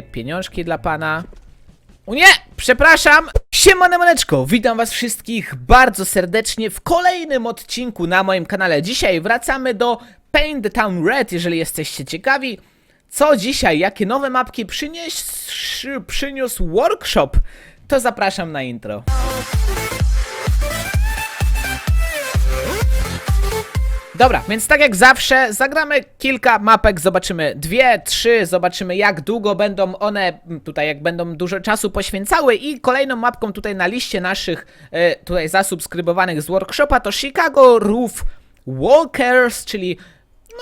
Pieniążki dla pana. O nie! Przepraszam! Siemane maneczko, witam was wszystkich bardzo serdecznie w kolejnym odcinku na moim kanale. Dzisiaj wracamy do Paint the Town Red, jeżeli jesteście ciekawi. Co dzisiaj, jakie nowe mapki przynieś, przyniósł workshop, to zapraszam na intro. Dobra, więc tak jak zawsze, zagramy kilka mapek, zobaczymy dwie, trzy, zobaczymy jak długo będą one mm, tutaj, jak będą dużo czasu poświęcały i kolejną mapką tutaj na liście naszych e, tutaj zasubskrybowanych z workshopa to Chicago Roof Walkers, czyli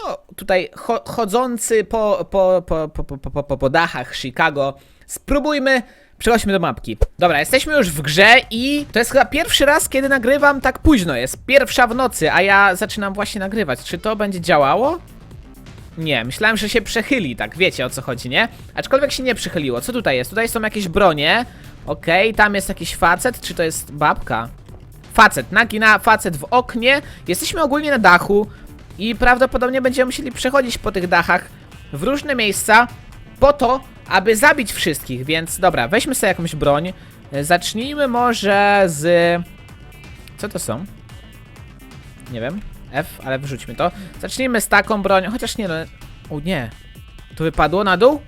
no tutaj cho chodzący po, po, po, po, po, po, po dachach Chicago. Spróbujmy Przechodźmy do mapki. Dobra, jesteśmy już w grze i to jest chyba pierwszy raz, kiedy nagrywam tak późno. Jest pierwsza w nocy, a ja zaczynam właśnie nagrywać. Czy to będzie działało? Nie, myślałem, że się przechyli, tak wiecie o co chodzi, nie? Aczkolwiek się nie przychyliło. Co tutaj jest? Tutaj są jakieś bronie. Okej, tam jest jakiś facet, czy to jest babka? Facet, nagi na facet w oknie. Jesteśmy ogólnie na dachu i prawdopodobnie będziemy musieli przechodzić po tych dachach w różne miejsca po to, aby zabić wszystkich, więc dobra, weźmy sobie jakąś broń. E, Zacznijmy może z... Co to są? Nie wiem. F, ale wrzućmy to. Zacznijmy z taką bronią, chociaż nie no... O nie. To wypadło na dół?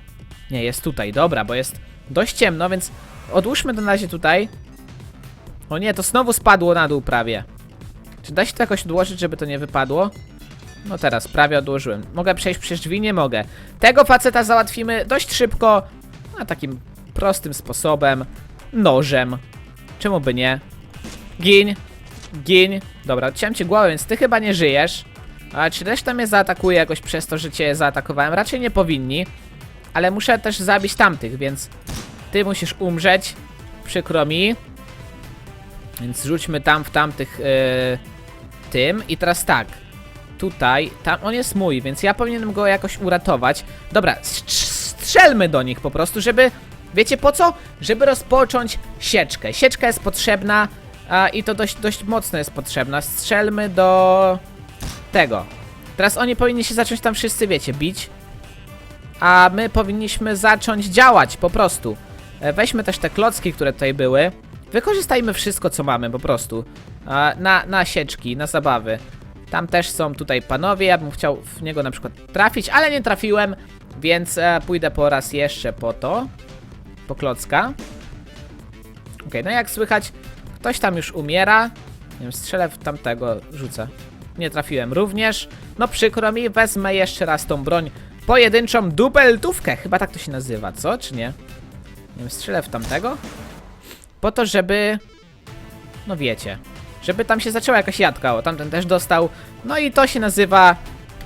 Nie, jest tutaj, dobra, bo jest dość ciemno, więc odłóżmy to na razie tutaj. O nie, to znowu spadło na dół prawie. Czy da się to jakoś odłożyć, żeby to nie wypadło? No teraz, prawie odłożyłem. Mogę przejść przez drzwi? Nie mogę. Tego faceta załatwimy dość szybko, a takim prostym sposobem. Nożem. Czemu by nie? Gin. Gin. Dobra, odciąłem ci głowę, więc ty chyba nie żyjesz. A czy reszta mnie zaatakuje jakoś przez to, że cię zaatakowałem? Raczej nie powinni. Ale muszę też zabić tamtych, więc ty musisz umrzeć. Przykro mi. Więc rzućmy tam w tamtych yy, tym. I teraz tak tutaj, tam on jest mój, więc ja powinienem go jakoś uratować. Dobra, strz- strzelmy do nich po prostu, żeby, wiecie po co? Żeby rozpocząć sieczkę. Sieczka jest potrzebna a, i to dość, dość mocno jest potrzebna. Strzelmy do tego. Teraz oni powinni się zacząć tam wszyscy, wiecie, bić. A my powinniśmy zacząć działać po prostu. E, Weźmy też te klocki, które tutaj były. Wykorzystajmy wszystko, co mamy po prostu. Na, na sieczki, na zabawy. Tam też są tutaj panowie, ja bym chciał w niego na przykład trafić, ale nie trafiłem, więc e, pójdę po raz jeszcze po to. Po klocka. Okej, no jak słychać, ktoś tam już umiera. Nie wiem, strzelę w tamtego, rzucę. Nie trafiłem również. No przykro mi, wezmę jeszcze raz tą broń pojedynczą dubeltówkę. Chyba tak to się nazywa, co? Czy nie? Nie wiem, strzelę w tamtego. Po to, żeby... No wiecie, żeby tam się zaczęła jakaś jadka, o tamten też dostał. No i to się nazywa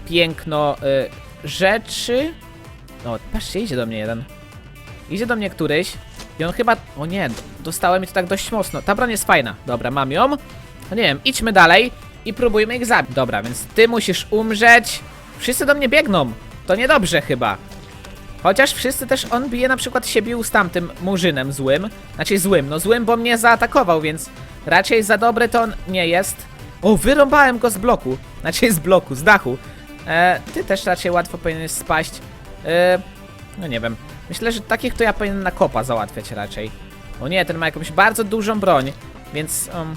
piękno y, rzeczy. O, patrzcie, idzie do mnie jeden. Idzie do mnie któryś. I on chyba... O nie, dostałem i to tak dość mocno. Ta broń jest fajna. Dobra, mam ją. No nie wiem, idźmy dalej i próbujmy ich zabić. Dobra, więc ty musisz umrzeć. Wszyscy do mnie biegną. To niedobrze chyba. Chociaż wszyscy też on bije na przykład się bił z tamtym murzynem złym. Znaczy złym, no złym, bo mnie zaatakował, więc raczej za dobry to on nie jest. O, wyrąbałem go z bloku. Znaczy z bloku, z dachu. E, ty też raczej łatwo powinieneś spaść. E, no nie wiem. Myślę, że takich to ja powinienem na kopa załatwiać raczej. O nie, ten ma jakąś bardzo dużą broń, więc... Um,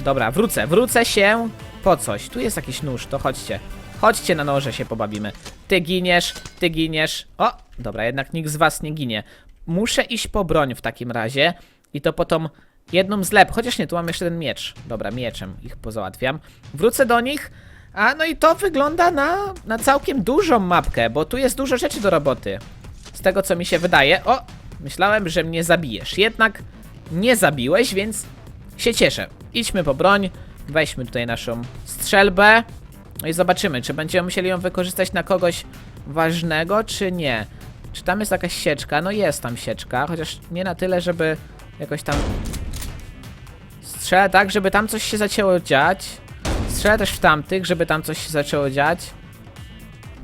dobra, wrócę, wrócę się po coś. Tu jest jakiś nóż, to chodźcie. Chodźcie na noże się pobawimy. Ty giniesz, ty giniesz. O, dobra, jednak nikt z was nie ginie. Muszę iść po broń w takim razie. I to po tą jedną zlep. Chociaż nie, tu mam jeszcze ten miecz. Dobra, mieczem ich pozałatwiam. Wrócę do nich. A no i to wygląda na, na całkiem dużą mapkę, bo tu jest dużo rzeczy do roboty. Z tego co mi się wydaje. O, myślałem, że mnie zabijesz. Jednak nie zabiłeś, więc się cieszę. Idźmy po broń. Weźmy tutaj naszą strzelbę. No i zobaczymy, czy będziemy musieli ją wykorzystać na kogoś ważnego, czy nie. Czy tam jest jakaś sieczka? No jest tam sieczka, chociaż nie na tyle, żeby jakoś tam... Strzelę tak, żeby tam coś się zaczęło dziać. Strzelę też w tamtych, żeby tam coś się zaczęło dziać.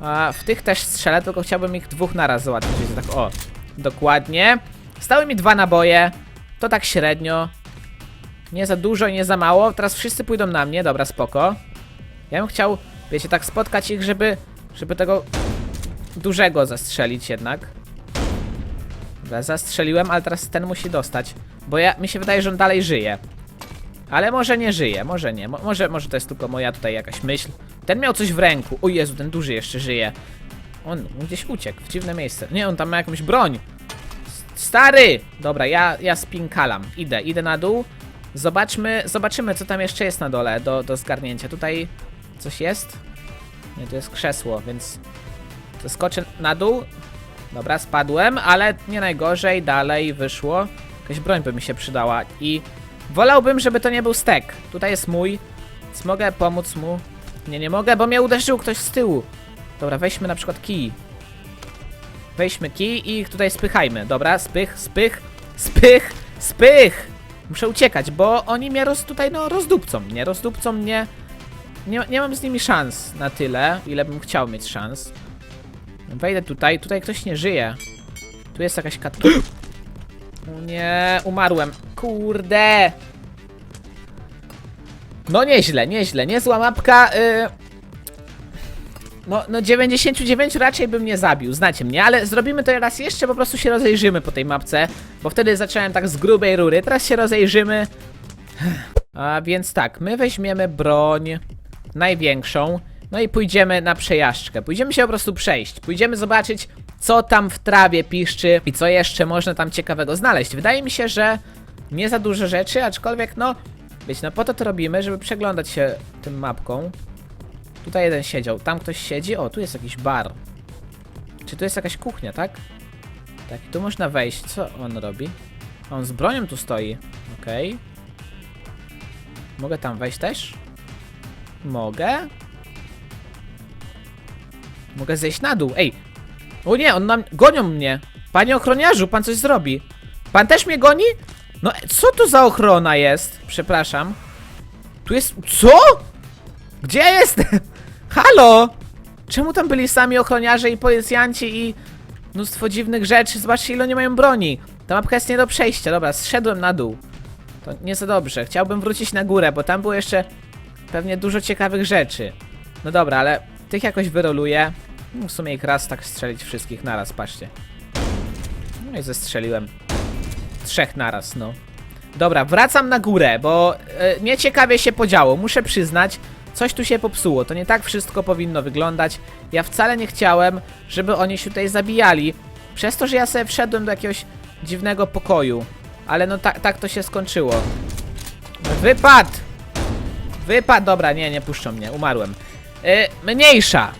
A w tych też strzelę, tylko chciałbym ich dwóch naraz załatwić, tak o. Dokładnie. Stały mi dwa naboje. To tak średnio. Nie za dużo i nie za mało. Teraz wszyscy pójdą na mnie, dobra, spoko. Ja bym chciał, wiecie, tak spotkać ich, żeby, żeby tego dużego zastrzelić jednak. Dobra, zastrzeliłem, ale teraz ten musi dostać. Bo ja, mi się wydaje, że on dalej żyje. Ale może nie żyje, może nie. Mo może, może to jest tylko moja tutaj jakaś myśl. Ten miał coś w ręku. O Jezu, ten duży jeszcze żyje. On gdzieś uciekł w dziwne miejsce. Nie, on tam ma jakąś broń. Stary! Dobra, ja, ja spinkalam. Idę, idę na dół. Zobaczmy, zobaczymy, co tam jeszcze jest na dole do, do zgarnięcia. Tutaj coś jest? Nie, to jest krzesło, więc skoczę na dół. Dobra, spadłem, ale nie najgorzej, dalej wyszło. Jakaś broń by mi się przydała i wolałbym, żeby to nie był stek. Tutaj jest mój, więc mogę pomóc mu. Nie, nie mogę, bo mnie uderzył ktoś z tyłu. Dobra, weźmy na przykład kij. Weźmy kij i ich tutaj spychajmy. Dobra, spych, spych, spych, spych! Muszę uciekać, bo oni mnie roz, tutaj no rozdupcą mnie, rozdupcą mnie. Nie, nie mam z nimi szans na tyle, ile bym chciał mieć szans. Wejdę tutaj, tutaj ktoś nie żyje. Tu jest jakaś kat... O nie, umarłem. Kurde. No nieźle, nieźle, niezła mapka. Y... No, no 99 raczej bym nie zabił, znacie mnie, ale zrobimy to raz jeszcze, po prostu się rozejrzymy po tej mapce, bo wtedy zacząłem tak z grubej rury, teraz się rozejrzymy. A więc tak, my weźmiemy broń największą, no i pójdziemy na przejażdżkę. Pójdziemy się po prostu przejść, pójdziemy zobaczyć, co tam w trawie piszczy i co jeszcze można tam ciekawego znaleźć. Wydaje mi się, że nie za dużo rzeczy, aczkolwiek no, wiecie, no po to to robimy, żeby przeglądać się tym mapką. Tutaj jeden siedział, tam ktoś siedzi, o, tu jest jakiś bar. Czy tu jest jakaś kuchnia, tak? Tak, tu można wejść, co on robi? On z bronią tu stoi, okej. Mogę tam wejść też? Mogę? Mogę zejść na dół. Ej! O nie, on nam... Gonią mnie! Panie ochroniarzu, pan coś zrobi. Pan też mnie goni? No, co tu za ochrona jest? Przepraszam. Tu jest... Co? Gdzie ja jestem? Halo? Czemu tam byli sami ochroniarze i policjanci i mnóstwo dziwnych rzeczy? Zobaczcie, ile oni mają broni. Ta mapka jest nie do przejścia. Dobra, zszedłem na dół. To nie za dobrze. Chciałbym wrócić na górę, bo tam było jeszcze pewnie dużo ciekawych rzeczy. No dobra, ale tych jakoś wyroluję. W sumie ich raz tak strzelić wszystkich naraz, patrzcie. No i zestrzeliłem. Trzech naraz, no. Dobra, wracam na górę, bo e, nieciekawie się podziało, muszę przyznać. Coś tu się popsuło, to nie tak wszystko powinno wyglądać. Ja wcale nie chciałem, żeby oni się tutaj zabijali. Przez to, że ja sobie wszedłem do jakiegoś dziwnego pokoju. Ale no tak, tak to się skończyło. Wypad! Wypad! Dobra, nie, nie puszczą mnie, umarłem. Yy, mniejsza!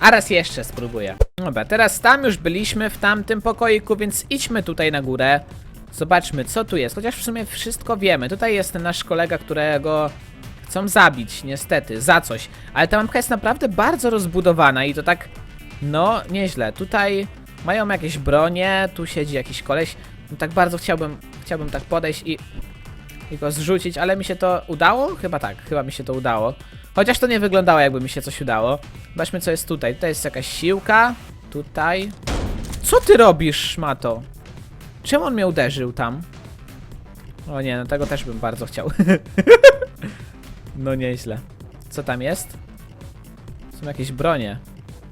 A raz jeszcze spróbuję. Dobra, teraz tam już byliśmy w tamtym pokoiku, więc idźmy tutaj na górę. Zobaczmy, co tu jest. Chociaż w sumie wszystko wiemy. Tutaj jest ten nasz kolega, którego chcą zabić, niestety, za coś. Ale ta mapka jest naprawdę bardzo rozbudowana i to tak, no, nieźle. Tutaj mają jakieś bronie, tu siedzi jakiś koleś. No, tak bardzo chciałbym, chciałbym tak podejść i, i go zrzucić, ale mi się to udało? Chyba tak, chyba mi się to udało. Chociaż to nie wyglądało, jakby mi się coś udało. Zobaczmy, co jest tutaj. Tutaj jest jakaś siłka. Tutaj. Co ty robisz, szmato? Czemu on mnie uderzył tam? O nie, no tego też bym bardzo chciał. no nieźle. Co tam jest? Są jakieś bronie.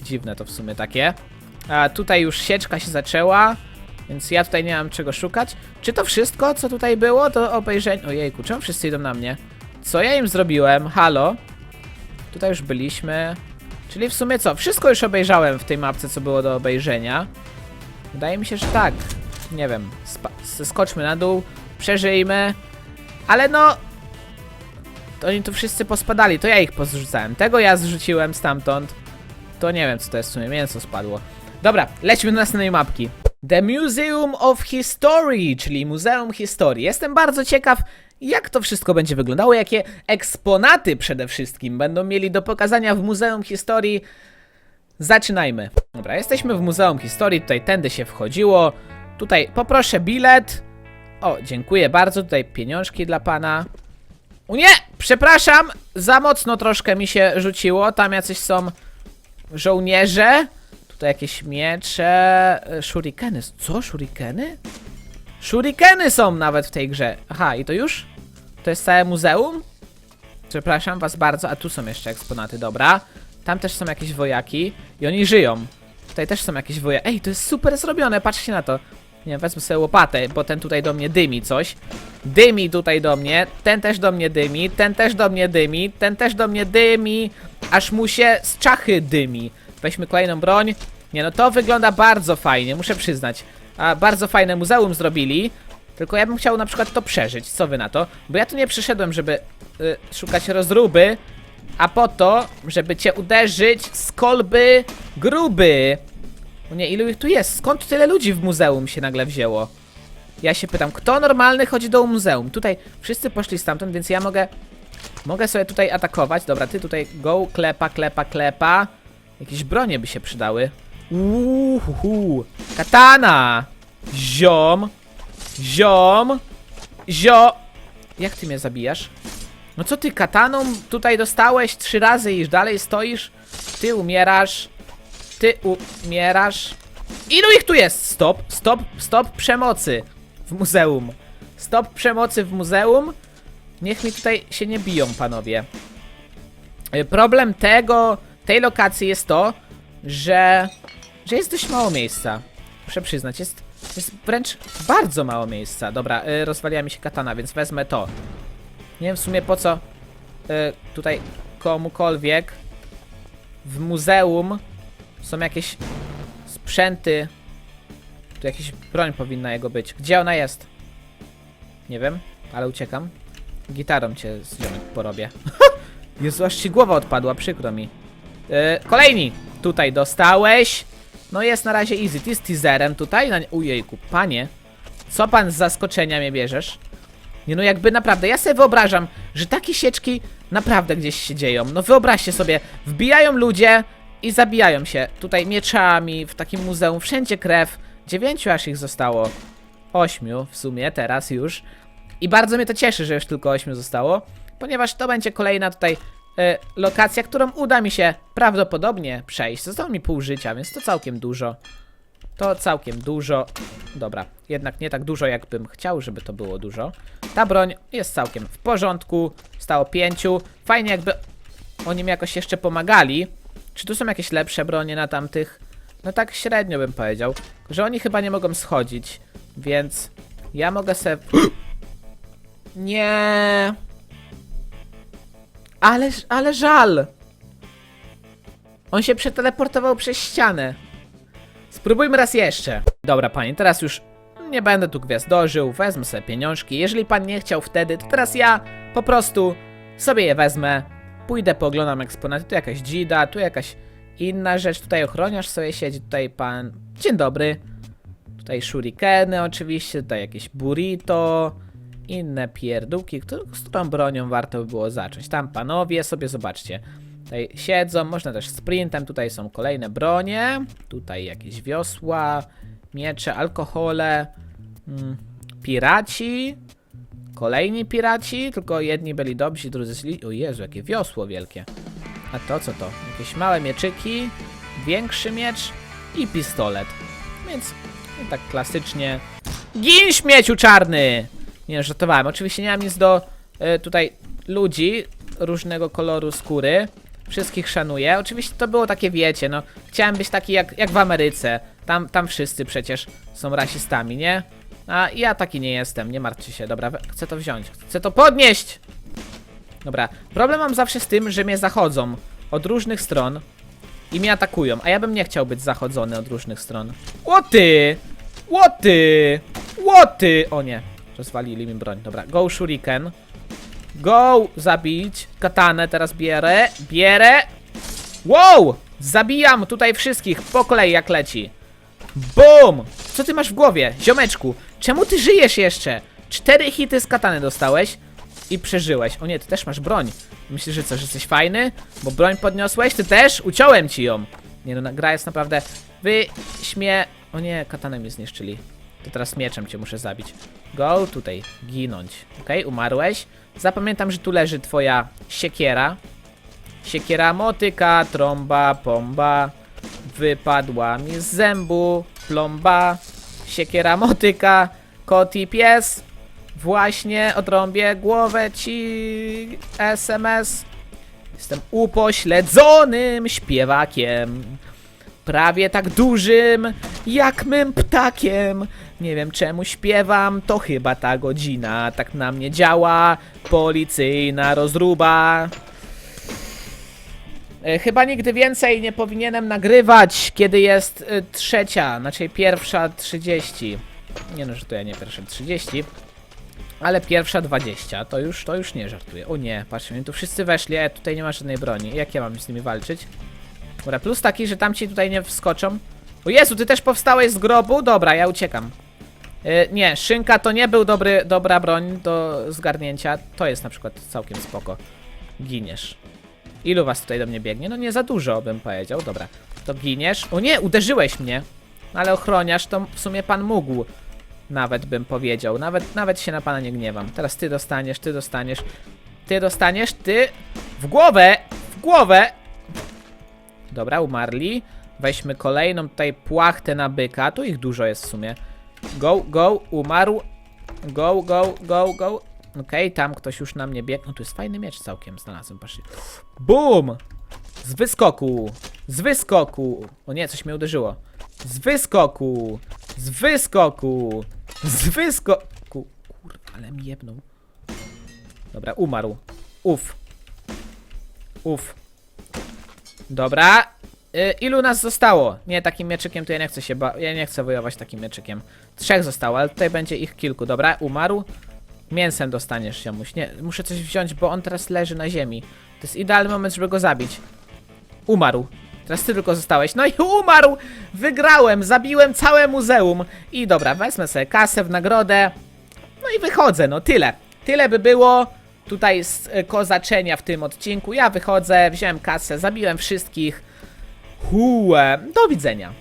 Dziwne to w sumie takie. A tutaj już sieczka się zaczęła, więc ja tutaj nie mam czego szukać. Czy to wszystko, co tutaj było do obejrzenia? Ojejku, czemu wszyscy idą na mnie? Co ja im zrobiłem? Halo? Tutaj już byliśmy. Czyli w sumie co? Wszystko już obejrzałem w tej mapce, co było do obejrzenia. Wydaje mi się, że tak. Nie wiem. Skoczmy na dół, przeżyjmy. Ale no. To oni tu wszyscy pospadali, to ja ich pozrzucałem. Tego ja zrzuciłem stamtąd. To nie wiem, co to jest w sumie. Mięso spadło. Dobra, lećmy do następnej mapki. The Museum of History, czyli Muzeum Historii. Jestem bardzo ciekaw, jak to wszystko będzie wyglądało, jakie eksponaty przede wszystkim będą mieli do pokazania w Muzeum Historii. Zaczynajmy. Dobra, jesteśmy w Muzeum Historii, tutaj tędy się wchodziło. Tutaj poproszę bilet. O, dziękuję bardzo, tutaj pieniążki dla pana. O nie, przepraszam, za mocno troszkę mi się rzuciło, tam jacyś są żołnierze. Tutaj jakieś miecze, e, shurikeny. Co, shurikeny? Shurikeny są nawet w tej grze. Aha, i to już? To jest całe muzeum? Przepraszam was bardzo, a tu są jeszcze eksponaty, dobra. Tam też są jakieś wojaki i oni żyją. Tutaj też są jakieś wojaki. Ej, to jest super zrobione, patrzcie na to. Nie, wezmę sobie łopatę, bo ten tutaj do mnie dymi coś. Dymi tutaj do mnie, ten też do mnie dymi, ten też do mnie dymi, ten też do mnie dymi, aż mu się z czachy dymi. Weźmy kolejną broń. Nie no, to wygląda bardzo fajnie, muszę przyznać. A, bardzo fajne muzeum zrobili. Tylko ja bym chciał na przykład to przeżyć. Co wy na to? Bo ja tu nie przyszedłem, żeby y, szukać rozruby, a po to, żeby cię uderzyć z kolby gruby. Nie, ilu ich tu jest? Skąd tyle ludzi w muzeum się nagle wzięło? Ja się pytam, kto normalny chodzi do muzeum? Tutaj wszyscy poszli stamtąd, więc ja mogę... Mogę sobie tutaj atakować. Dobra, ty tutaj go, klepa, klepa, klepa. Jakieś bronie by się przydały. Uuuu, katana! Ziom! Ziom! Zio! Jak ty mnie zabijasz? No co ty kataną tutaj dostałeś trzy razy i dalej stoisz? Ty umierasz. Ty umierasz. Ilu ich tu jest? Stop, stop, stop przemocy w muzeum. Stop przemocy w muzeum. Niech mi tutaj się nie biją, panowie. Y, Problem tego, tej lokacji jest to, że, że jest dość mało miejsca. Muszę przyznać, jest, jest wręcz bardzo mało miejsca. Dobra, y, rozwaliła mi się katana, więc wezmę to. Nie wiem w sumie po co y, tutaj komukolwiek w muzeum są jakieś sprzęty. Tu jakaś broń powinna jego być. Gdzie ona jest? Nie wiem, ale uciekam. Gitarą cię z porobię. Jezu, aż ci głowa odpadła, przykro mi. Yy, kolejni! Tutaj dostałeś. No jest na razie easy. Ty z teaserem tutaj. Na... Ujejku, panie. Co pan z zaskoczenia mnie bierzesz? Nie no, jakby naprawdę, ja sobie wyobrażam, że takie sieczki naprawdę gdzieś się dzieją. No wyobraźcie sobie, wbijają ludzie i zabijają się. Tutaj mieczami, w takim muzeum, wszędzie krew. Dziewięciu aż ich zostało. Ośmiu w sumie, teraz już. I bardzo mnie to cieszy, że już tylko ośmiu zostało, ponieważ to będzie kolejna tutaj e, lokacja, którą uda mi się prawdopodobnie przejść. Zostało mi pół życia, więc to całkiem dużo. To całkiem dużo. Dobra, jednak nie tak dużo, jakbym chciał, żeby to było dużo. Ta broń jest całkiem w porządku. Stało pięciu. Fajnie, jakby oni mi jakoś jeszcze pomagali. Czy tu są jakieś lepsze bronie na tamtych? No tak średnio bym powiedział. Że oni chyba nie mogą schodzić. Więc ja mogę se. Nie. Ale, ale żal. On się przeteleportował przez ścianę. Spróbujmy raz jeszcze. Dobra, panie, teraz już nie będę tu gwiazdożył, wezmę sobie pieniążki. Jeżeli pan nie chciał wtedy, to teraz ja po prostu sobie je wezmę. Pójdę, pooglądam eksponaty. Tu jakaś dzida, tu jakaś inna rzecz. Tutaj ochroniarz sobie siedzi, tutaj pan. Dzień dobry. Tutaj shurikeny oczywiście, tutaj jakieś burrito. Inne pierdółki, z którą bronią warto by było zacząć. Tam panowie sobie zobaczcie. Tutaj siedzą, można też sprintem, tutaj są kolejne bronie, tutaj jakieś wiosła, miecze, alkohole, mm, piraci, kolejni piraci, tylko jedni byli dobrzy, drudzy źli. O Jezu, jakie wiosło wielkie. A to co to? Jakieś małe mieczyki, większy miecz i pistolet. Więc no, tak klasycznie. Gin śmieciu czarny! Nie no, żartowałem. Oczywiście nie mam nic do e, tutaj ludzi różnego koloru skóry. Wszystkich szanuję. Oczywiście to było takie, wiecie, no. Chciałem być taki jak, jak w Ameryce. Tam, tam wszyscy przecież są rasistami, nie? A ja taki nie jestem, nie martwcie się. Dobra, chcę to wziąć. Chcę to podnieść! Dobra, problem mam zawsze z tym, że mnie zachodzą od różnych stron i mnie atakują, a ja bym nie chciał być zachodzony od różnych stron. Łoty! Łoty! Łoty! O nie, rozwalili mi broń. Dobra, go shuriken. Go! Zabić. Katanę teraz bierę. Bierę. Wow! Zabijam tutaj wszystkich po kolei jak leci. BUM! Co ty masz w głowie, ziomeczku? Czemu ty żyjesz jeszcze? Cztery hity z katany dostałeś i przeżyłeś. O nie, ty też masz broń. Myślisz, że co, że jesteś fajny? Bo broń podniosłeś? Ty też? Uciąłem ci ją. Nie no, gra jest naprawdę... Wy śmie... O nie, katanę mi zniszczyli. To teraz mieczem cię muszę zabić. Go tutaj, ginąć. Okej, umarłeś. Zapamiętam, że tu leży twoja siekiera. Siekiera, motyka, trąba, pomba. Wypadła mi z zębu plomba. Siekiera, motyka, kot i pies. Właśnie odrąbię głowę ci SMS. Jestem upośledzonym śpiewakiem. Prawie tak dużym jak mym ptakiem. Nie wiem czemu śpiewam, to chyba ta godzina tak na mnie działa. Policyjna rozruba. E, Chyba nigdy więcej nie powinienem nagrywać, kiedy jest e, trzecia, znaczy pierwsza 30. Nie no, że to ja nie pierwsza 30. Ale pierwsza 20, to już, to już nie żartuję. O nie, patrzcie, oni tu wszyscy weszli, a tutaj nie ma żadnej broni. Jak ja mam z nimi walczyć? Dobra, plus taki, że tamci tutaj nie wskoczą. O Jezu, ty też powstałeś z grobu? Dobra, ja uciekam. Yy, nie, szynka to nie był dobry, dobra broń do zgarnięcia. To jest na przykład całkiem spoko. Giniesz. Ilu was tutaj do mnie biegnie? No nie za dużo, bym powiedział. Dobra, to giniesz. O nie, uderzyłeś mnie. Ale ochroniarz to w sumie pan mógł. Nawet bym powiedział. Nawet, nawet się na pana nie gniewam. Teraz ty dostaniesz, ty dostaniesz. Ty dostaniesz, ty. W głowę! W głowę! Dobra, umarli. Weźmy kolejną tutaj płachtę na byka. Tu ich dużo jest w sumie. Go, go, umarł. Go, go, go, go. Okej, tam ktoś już na mnie biegł. No tu jest fajny miecz całkiem znalazłem, patrzcie. BUM! Z wyskoku! Z wyskoku! O nie, coś mnie uderzyło. Z wyskoku! Z wyskoku! Z wyskoku! Kurwa, ale mi jebnął. Dobra, umarł. Uf. Uf. Dobra. Y, ilu nas zostało? Nie, takim mieczykiem to ja nie chcę się ba- Ja nie chcę wojować takim mieczykiem. Trzech zostało, ale tutaj będzie ich kilku. Dobra, umarł. Mięsem dostaniesz, Jamuś. Nie, muszę coś wziąć, bo on teraz leży na ziemi. To jest idealny moment, żeby go zabić. Umarł. Teraz ty tylko zostałeś. No i umarł! Wygrałem, zabiłem całe muzeum. I dobra, wezmę sobie kasę w nagrodę. No i wychodzę, no tyle. Tyle by było tutaj z e, kozaczenia w tym odcinku. Ja wychodzę, wziąłem kasę, zabiłem wszystkich. Hue, do widzenia.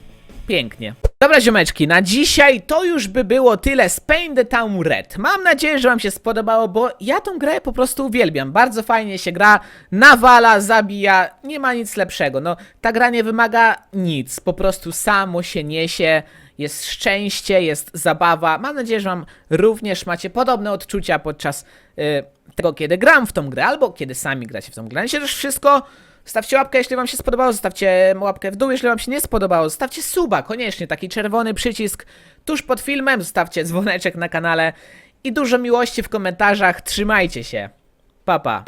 Pięknie. Dobra ziomeczki, na dzisiaj to już by było tyle z Paint the Town Red. Mam nadzieję, że wam się spodobało, bo ja tą grę po prostu uwielbiam. Bardzo fajnie się gra, nawala, zabija, nie ma nic lepszego. No, ta gra nie wymaga nic, po prostu samo się niesie. Jest szczęście, jest zabawa. Mam nadzieję, że wam również macie podobne odczucia podczas y, tego, kiedy gram w tą grę, albo kiedy sami gracie w tą grę. Na dzisiaj też wszystko. Zostawcie łapkę, jeśli wam się spodobało, zostawcie łapkę w dół, jeśli wam się nie spodobało, zostawcie suba, koniecznie, taki czerwony przycisk tuż pod filmem, zostawcie dzwoneczek na kanale i dużo miłości w komentarzach, trzymajcie się, pa pa.